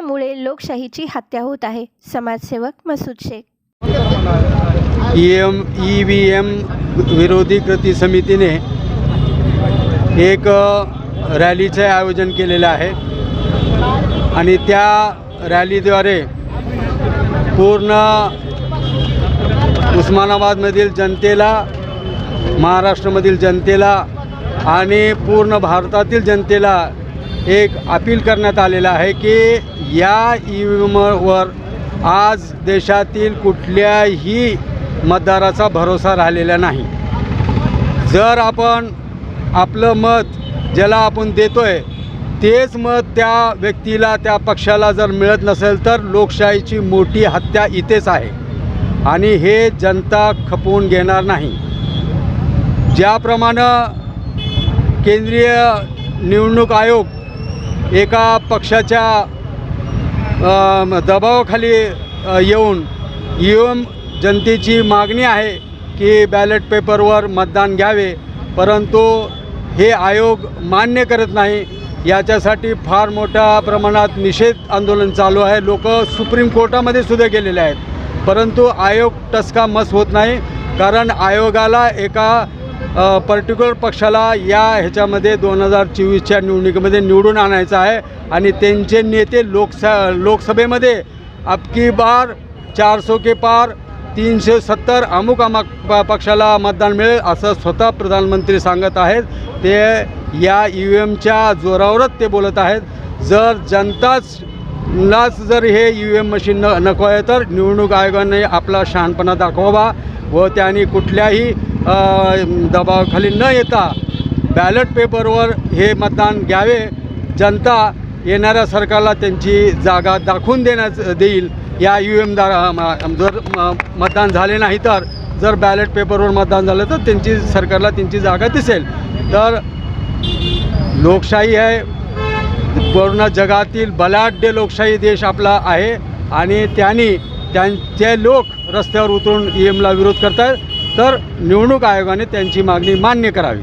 मुळे लोकशाहीची हत्या होत आहे. समाजसेवक Masood Shaikh. E M E V M विरोधी कृती समितीने एक रॅलीचे आयोजन केलेलं आहे. आणि त्या रॅलीद्वारे पूर्ण उस्मानाबादमधील जनतेला महाराष्ट्रामधील जनतेला आणि पूर्ण भारतातील जनतेला एक अपील करण्यात आलेलं आहे की या ई व्ही आज देशातील कुठल्याही मतदाराचा भरोसा राहिलेला नाही. जर आपण आपलं मत ज्याला आपण देतो आहे तेच मत त्या व्यक्तीला त्या पक्षाला जर मिळत नसेल तर लोकशाहीची मोठी हत्या इथेच आहे. आणि हे जनता खपवून घेणार नाही. ज्याप्रमाणे केंद्रीय निवडणूक आयोग एका पक्षाच्या दबावाखाली येऊन येऊन जनतेची मागणी आहे की बॅलेट पेपरवर मतदान घ्यावे परंतु हे आयोग मान्य करत नाही. याच्यासाठी फार मोठ्या प्रमाणात निषेध आंदोलन चालू आहे. लोक सुप्रीम कोर्टामध्ये सुद्धा गेलेले आहेत. परंतु आयोग टसका मस होत नाही कारण आयोगाला एका पर्टिक्युलर पक्षाला या ह्याच्यामध्ये दोन हजार चोवीसच्या निवडणुकीमध्ये निवडून आणायचं आहे. आणि त्यांचे नेते लोकसा लोकसभेमध्ये अबकी बार चारसो के पार तीनशे सत्तर अमुक अमुक प पक्षाला मतदान मिळेल असं स्वतः प्रधानमंत्री सांगत आहेत. ते या ई व्ही एमच्या जोरावरच ते बोलत आहेत. जर जनताच लाच जर हे ई व्ही एम मशीन न नको आहे तर निवडणूक आयोगाने आपला शहाणपणा दाखवावा व त्यांनी कुठल्याही दबावाखाली न येता बॅलेट पेपरवर हे मतदान घ्यावे. जनता येणाऱ्या सरकारला त्यांची जागा दाखवून देण्याचं देईल. या यू एम दा जर म- मतदान झाले नाही तर जर बॅलेट पेपरवर मतदान झालं तर त्यांची सरकारला त्यांची जागा दिसेल. तर लोकशाही आहे. पूर्ण जगातील बलाढ्य लोकशाही देश आपला आहे आणि त्यांनी त्यांचे लोक रस्त्यावर उतरून ई एमला विरोध करत आहेत तर निवडणूक आयोगाने त्यांची मागणी मान्य करावी.